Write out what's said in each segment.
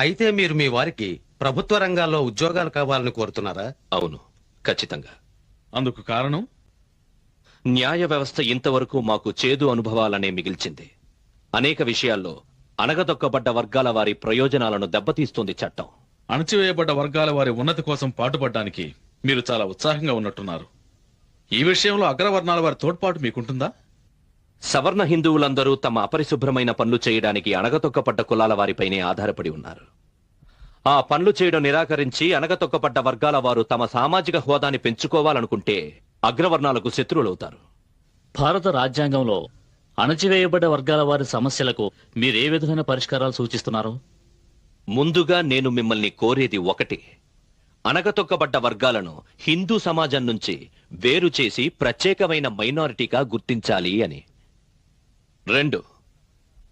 అయితే మీరు మీ వారికి ప్రభుత్వ రంగాల్లో ఉద్యోగాలు కావాలని కోరుతున్నారా? అవును ఖచ్చితంగా. అందుకు కారణం? న్యాయ వ్యవస్థ ఇంతవరకు మాకు చేదు అనుభవాలనే మిగిల్చింది. అనేక విషయాల్లో అణగదొక్కబడ్డ వర్గాల వారి ప్రయోజనాలను దెబ్బతీస్తుంది చట్టం. అణచివేయబడ్డ వర్గాల వారి ఉన్నతి కోసం పాటుపడడానికి మీరు చాలా ఉత్సాహంగా ఉన్నట్టున్నారు. ఈ విషయంలో అగ్రవర్ణాల వారి తోడ్పాటు మీకుంటుందా? సవర్ణ హిందువులందరూ తమ అపరిశుభ్రమైన పనులు చేయడానికి అణగతొక్కపడ్డ కులాల వారిపైనే ఆధారపడి ఉన్నారు. ఆ పనులు చేయడం నిరాకరించి అణగతొక్కపడ్డ వర్గాల వారు తమ సామాజిక హోదాని పెంచుకోవాలనుకుంటే అగ్రవర్ణాలకు శత్రువులవుతారు. భారత రాజ్యాంగంలో అణచివేయబడ్డ వర్గాల వారి సమస్యలకు మీరే విధమైన పరిష్కారాలు సూచిస్తున్నారు? ముందుగా నేను మిమ్మల్ని కోరేది ఒకటి. అణగతొక్కబడ్డ వర్గాలను హిందూ సమాజం నుంచి వేరు చేసి ప్రత్యేకమైన మైనారిటీగా గుర్తించాలి అని. రెండు.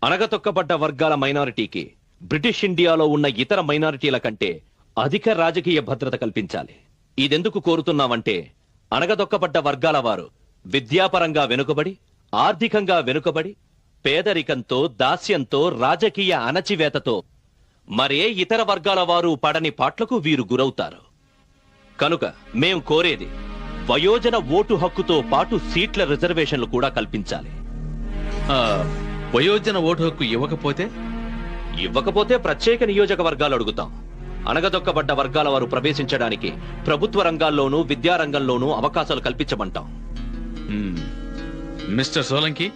అనగతొక్కబడ్డ వర్గాల మైనారిటీకి బ్రిటిష్ ఇండియాలో ఉన్న ఇతర మైనారిటీల కంటే అధిక రాజకీయ భద్రత కల్పించాలి. ఇదెందుకు కోరుతున్నామంటే అణగదొక్కబడ్డ వర్గాల వారు విద్యాపరంగా వెనుకబడి ఆర్థికంగా వెనుకబడి పేదరికంతో దాస్యంతో రాజకీయ అణచివేతతో మరే ఇతర వర్గాల వారు పడని పాట్లకు వీరు గురవుతారు. కనుక మేం కోరేది వయోజన ఓటు హక్కుతో పాటు సీట్ల రిజర్వేషన్లు కూడా కల్పించాలి. వయోజన ఓటు హక్కు ఇవ్వకపోతే? ఇవ్వకపోతే ప్రత్యేక నియోజకవర్గాలు అడుగుతాం. అణగదొక్కబడ్డ వర్గాల వారు ప్రవేశించడానికి ప్రభుత్వ రంగాల్లోనూ విద్యారంగంలోనూ అవకాశాలు కల్పించమంటాం. మిస్టర్ సోలంకి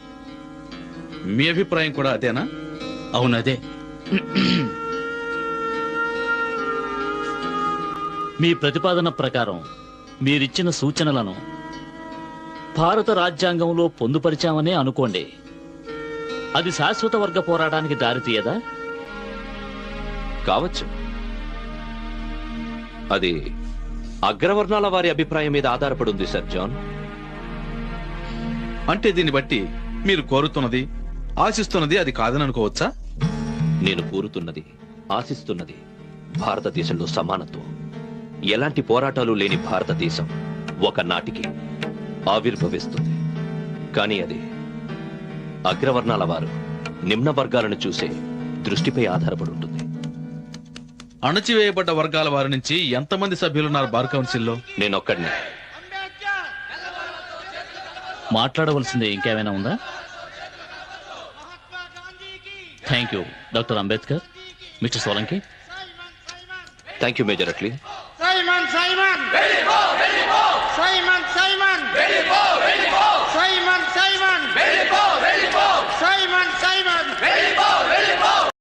మీ అభిప్రాయం కూడా అదేనా? అవునదే మీ ప్రతిపాదన ప్రకారం మీరిచ్చిన సూచనలను భారత రాజ్యాంగంలో పొందుపరిచామనే అనుకోండి. అది శాశ్వత వర్గ పోరాటానికి దారితీయదా కావచ్చు. అది అగ్రవర్ణాల వారి అభిప్రాయం మీద ఆధారపడి ఉంది సార్ జాన్. అంటే దీన్ని బట్టి మీరు కోరుతున్నది ఆశిస్తున్నది అది కాదని అనుకోవచ్చా? నేను కోరుతున్నది ఆశిస్తున్నది భారతదేశంలో సమానత్వం. ఎలాంటి పోరాటాలు లేని భారతదేశం ఒకనాటికి ఆవిర్భవిస్తుంది. కానీ అది అగ్రవర్ణాల వారు నిమ్న వర్గాలను చూసే దృష్టిపై ఆధారపడి ఉంటుంది అణచివేయబడ్డ వర్గాల వారి నుంచి ఎంతమంది సభ్యులున్నారు బార్ కౌన్సిల్లో? నేనొక్కడిని. మాట్లాడవలసింది ఇంకేమైనా ఉందా? Thank you doctor Ambedkar mister Solanki thank you major Attlee Simon, Simon! Ready for,